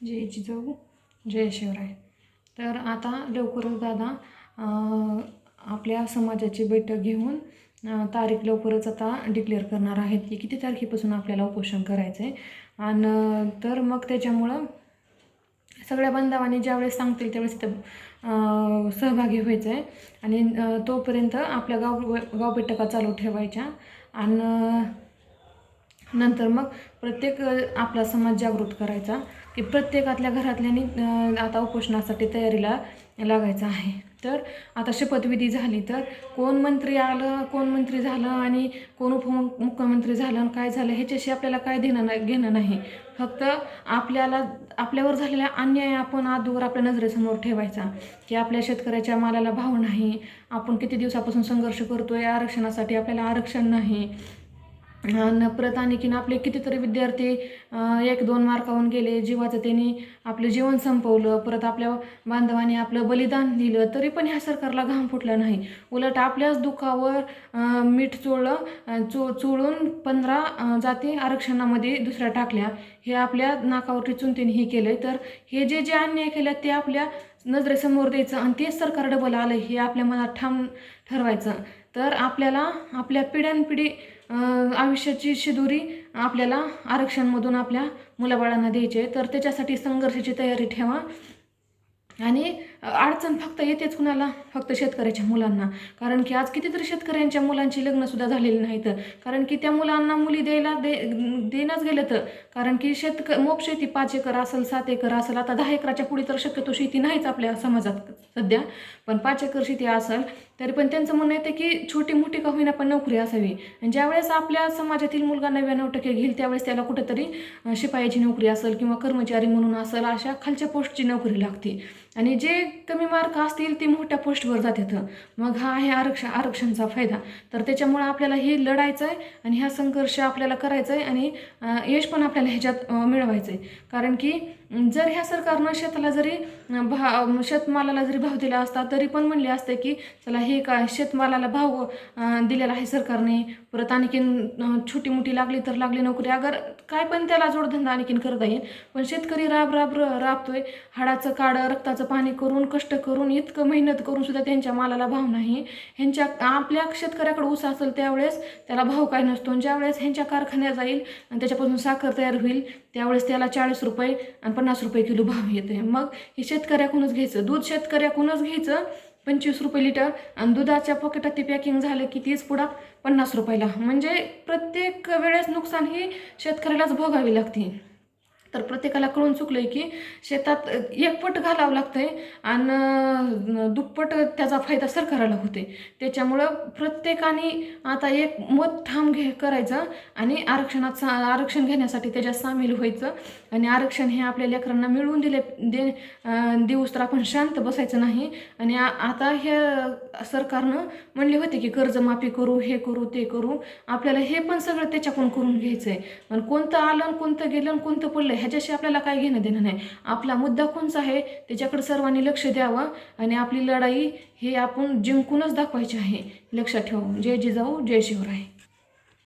जय जिजाऊ जय शिवराय. तर आता लवकरच दादा आपल्या समाजाची बैठक घेऊन तारीख लवकरच आता डिक्लेअर करणार आहेत की किती तारखेपासून आपल्याला उपोषण करायचं आहे आणि तर मग त्याच्यामुळं सगळ्या बांधवांनी ज्यावेळेस सांगतील त्यावेळेस तिथं सहभागी व्हायचं आहे आणि तोपर्यंत आपल्या गाव गाव बैठका चालू ठेवायच्या. आणि नंतर मग प्रत्येक आपला समाज जागृत करायचा की प्रत्येकातल्या घरातल्यानी आता उपोषणासाठी तयारीला लागायचं आहे. तर आता शपथविधी झाली तर कोण मंत्री आलं कोण मंत्री झालं आणि कोण उपमुख्यमंत्री झालं आणि काय झालं ह्याच्याशी आपल्याला काय देणं नाही घेणं नाही. फक्त आपल्याला आपल्यावर झालेला अन्याय आपण आजवर आपल्या नजरेसमोर ठेवायचा की आपल्या शेतकऱ्याच्या मालाला भाव नाही. आपण किती दिवसापासून संघर्ष करतोय आरक्षणासाठी आपल्याला आरक्षण नाही. आणि परत आणखीन आपले कितीतरी विद्यार्थी एक दोन मार्कावून गेले जीवाचं त्यांनी आपलं जीवन संपवलं परत आपल्या बांधवांनी आपलं बलिदान दिलं तरी पण ह्या सरकारला घाम फुटला नाही. उलट आपल्याच दुःखावर मीठ चोळलं चो चोळून पंधरा जाती आरक्षणामध्ये दुसऱ्या टाकल्या. हे आपल्या नाकावर टिचून त्यांनी हे केलं तर हे जे जे अन्याय केलं ते आपल्या नजरेसमोर द्यायचं आणि तेच सरकार डबल आलं हे आपल्या मनात ठाम ठरवायचं. तर आपल्याला आपल्या पिढ्यानपिढी आयुष्याची शिदुरी आपल्याला आरक्षणमधून आपल्या मुलाबाळांना द्यायची आहे. तर त्याच्यासाठी संघर्षाची तयारी ठेवा. आणि अडचण फक्त येतेच कुणाला? फक्त शेतकऱ्याच्या मुलांना. कारण की आज कितीतरी शेतकऱ्यांच्या मुलांची लग्नसुद्धा झालेली नाहीत. कारण की त्या मुलांना मुली द्यायला दे देण्याच गेलं तर कारण की शेतक मोप शेती पाच एकर असेल सात एकर असेल आता दहा एकराच्या पुढे तर शक्यतो शेती नाहीच आपल्या समाजात सध्या. पण पाच एकर शेती असेल तरी पण त्यांचं म्हणणं येतं की छोटी मोठी का होईना पण नोकरी असावी. आणि ज्यावेळेस आपल्या समाजातील मुलगा नव्याण्णव टक्के घेईल त्यावेळेस त्याला कुठेतरी शिपायाची नोकरी असेल किंवा कर्मचारी म्हणून असेल अशा खालच्या पोस्टची नोकरी लागते. आणि जे कमी मार्क असतील ते मोठ्या पोस्टवर जातात. मग हा आहे आरक्षण आरक्षणचा फायदा. तर त्याच्यामुळं आपल्याला हे लढायचं आहे आणि हा संघर्ष आपल्याला करायचा आहे आणि यश पण आपल्याला ह्याच्यात मिळवायचं आहे कारण की जर ह्या सरकारनं शेताला जरी भा शेतमालाला जरी भाव दिला असता तरी पण म्हणले असते की चला हे का शेतमालाला भाव दिलेला आहे सरकारने परत आणखीन छोटी मोठी लागली तर लागली नोकरी. अगर काय पण त्याला जोडधंदा आणखीन करता येईल. पण शेतकरी राब राब राबतोय. हाडाचं काडं रक्ताचं पाणी करून कष्ट करून इतकं मेहनत करून सुद्धा त्यांच्या मालाला भाव नाही. ह्यांच्या आपल्या शेतकऱ्याकडे ऊस असेल त्यावेळेस त्याला भाव काय नसतो. ज्यावेळेस ह्यांच्या कारखान्यात जाईल आणि त्याच्यापासून साखर तयार होईल त्यावेळेस त्याला चाळीस रुपये आणि पन्नास रुपये किलो भाव येते. मग हे शेतकऱ्याकडूनच घ्यायचं. दूध शेतकऱ्याकडूनच घ्यायचं. पंचवीस रुपये लिटर आणि दुधाच्या पॉकेटात ते पॅकिंग झालं की तीच पुढा पन्नास रुपयाला. म्हणजे प्रत्येक वेळेस नुकसान ही शेतकऱ्यालाच भोगावी लागते. तर प्रत्येकाला कळून चुकलं आहे की शेतात एकपट घालावं लागतंय आणि दुप्पट त्याचा फायदा सरकाराला होते त्याच्यामुळं प्रत्येकाने आता एक मत ठाम घे करायचं आणि आरक्षणात सा आरक्षण घेण्यासाठी त्याच्यात सामील व्हायचं आणि आरक्षण हे आपल्या लेकरांना मिळवून दिले दे दिवस तर आपण शांत बसायचं नाही. आणि आता हे सरकारनं म्हणले होते की कर्जमाफी करू हे करू ते करू. आपल्याला हे पण सगळं त्याच्याकडून करून घ्यायचं आहे आणि कोणतं आलं कोणतं गेलं आणि कोणतं पडलं ह्याच्याशी आपल्याला काय घेणं देणं नाही. आपला मुद्दा कोणचा आहे त्याच्याकडे सर्वांनी लक्ष द्यावं आणि आपली लढाई हे आपण जिंकूनच दाखवायची आहे. लक्षात ठेवू जय जिजाऊ जय शिवराय.